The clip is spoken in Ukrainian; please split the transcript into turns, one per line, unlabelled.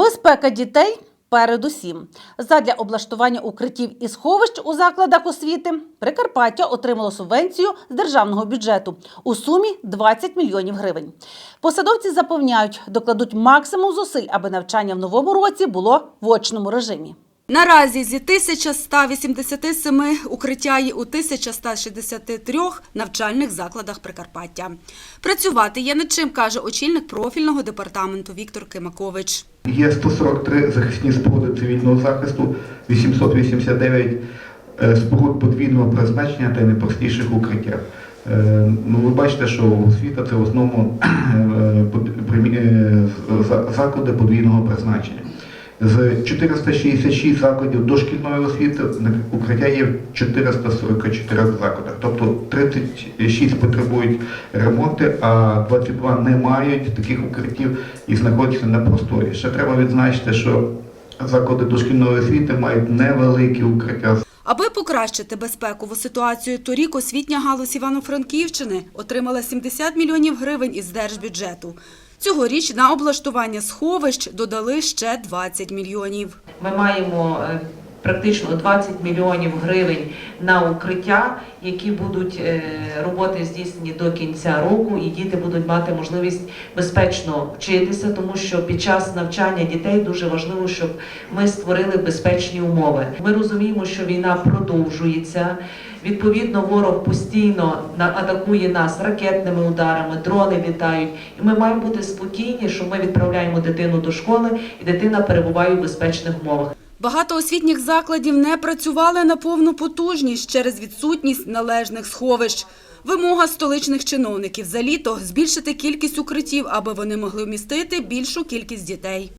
Безпека дітей передусім. Задля облаштування укриттів і сховищ у закладах освіти Прикарпаття отримало субвенцію з державного бюджету у сумі 20 мільйонів гривень. Посадовці запевняють, докладуть максимум зусиль, аби навчання в новому році було в очному режимі.
Наразі зі 1187 укриття є у 1163 навчальних закладах Прикарпаття. Працювати є над чим, каже очільник профільного департаменту Віктор Кимакович.
Є 143 захисні споруди цивільного захисту, 889 е, споруд подвійного призначення та найпростіших укриттях. Е, Ну, ви бачите, що освіта це в основному е, заклади подвійного призначення. З 466 закладів дошкільної освіти укриття є в 444 закладах. Тобто 36 потребують ремонту, а 22 не мають таких укриттів і знаходяться на просторі. Ще треба відзначити, що заклади дошкільної освіти мають невеликі укриття.
Аби покращити безпекову ситуацію, торік освітня галузь Івано-Франківщини отримала 70 мільйонів гривень із держбюджету. Цьогоріч на облаштування сховищ додали ще 20 мільйонів.
Ми маємо е, практично 20 мільйонів гривень на укриття, які будуть е, роботи здійснені до кінця року, і діти будуть мати можливість безпечно вчитися, тому що під час навчання дітей дуже важливо, щоб ми створили безпечні умови. Ми розуміємо, що війна продовжується. Відповідно, ворог постійно атакує нас ракетними ударами, дрони літають, і ми маємо бути спокійні, що ми відправляємо дитину до школи, і дитина перебуває в безпечних умовах.
Багато освітніх закладів не працювали на повну потужність через відсутність належних сховищ. Вимога столичних чиновників за літо збільшити кількість укриттів, аби вони могли вмістити більшу кількість дітей.